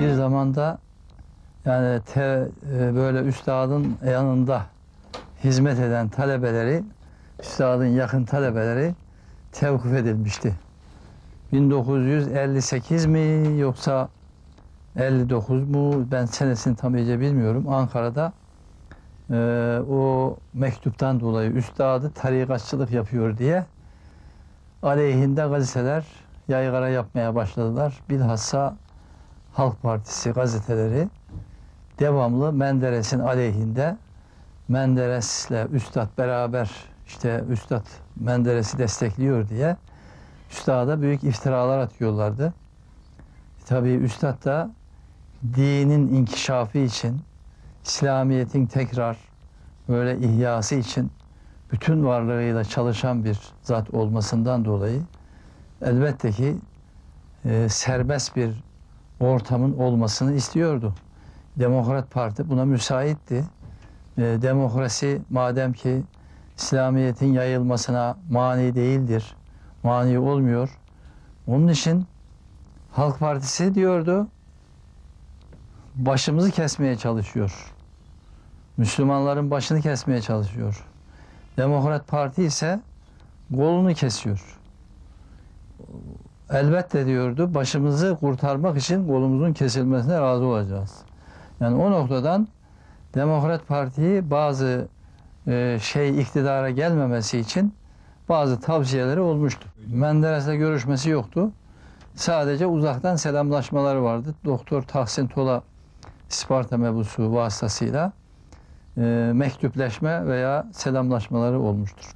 Bir zamanda yani te, e, böyle üstadın yanında hizmet eden talebeleri, üstadın yakın talebeleri tevkif edilmişti. 1958 mi yoksa 59 mu ben senesini tam iyice bilmiyorum. Ankara'da e, o mektuptan dolayı üstadı tarikatçılık yapıyor diye aleyhinde gazeteler yaygara yapmaya başladılar. Bilhassa Halk Partisi gazeteleri devamlı Menderes'in aleyhinde Menderes'le Üstad beraber işte Üstad Menderes'i destekliyor diye Üstad'a büyük iftiralar atıyorlardı. Tabii Üstad da dinin inkişafı için, İslamiyet'in tekrar böyle ihyası için bütün varlığıyla çalışan bir zat olmasından dolayı elbette ki e, serbest bir ortamın olmasını istiyordu. Demokrat Parti buna müsaitti. E, demokrasi madem ki İslamiyet'in yayılmasına mani değildir, mani olmuyor. Onun için Halk Partisi diyordu, başımızı kesmeye çalışıyor. Müslümanların başını kesmeye çalışıyor. Demokrat Parti ise kolunu kesiyor. Elbette diyordu başımızı kurtarmak için kolumuzun kesilmesine razı olacağız. Yani o noktadan Demokrat Parti'yi bazı e, şey iktidara gelmemesi için bazı tavsiyeleri olmuştu. Menderes'le görüşmesi yoktu. Sadece uzaktan selamlaşmaları vardı. Doktor Tahsin Tola Sparta mebusu vasıtasıyla e, mektupleşme veya selamlaşmaları olmuştur.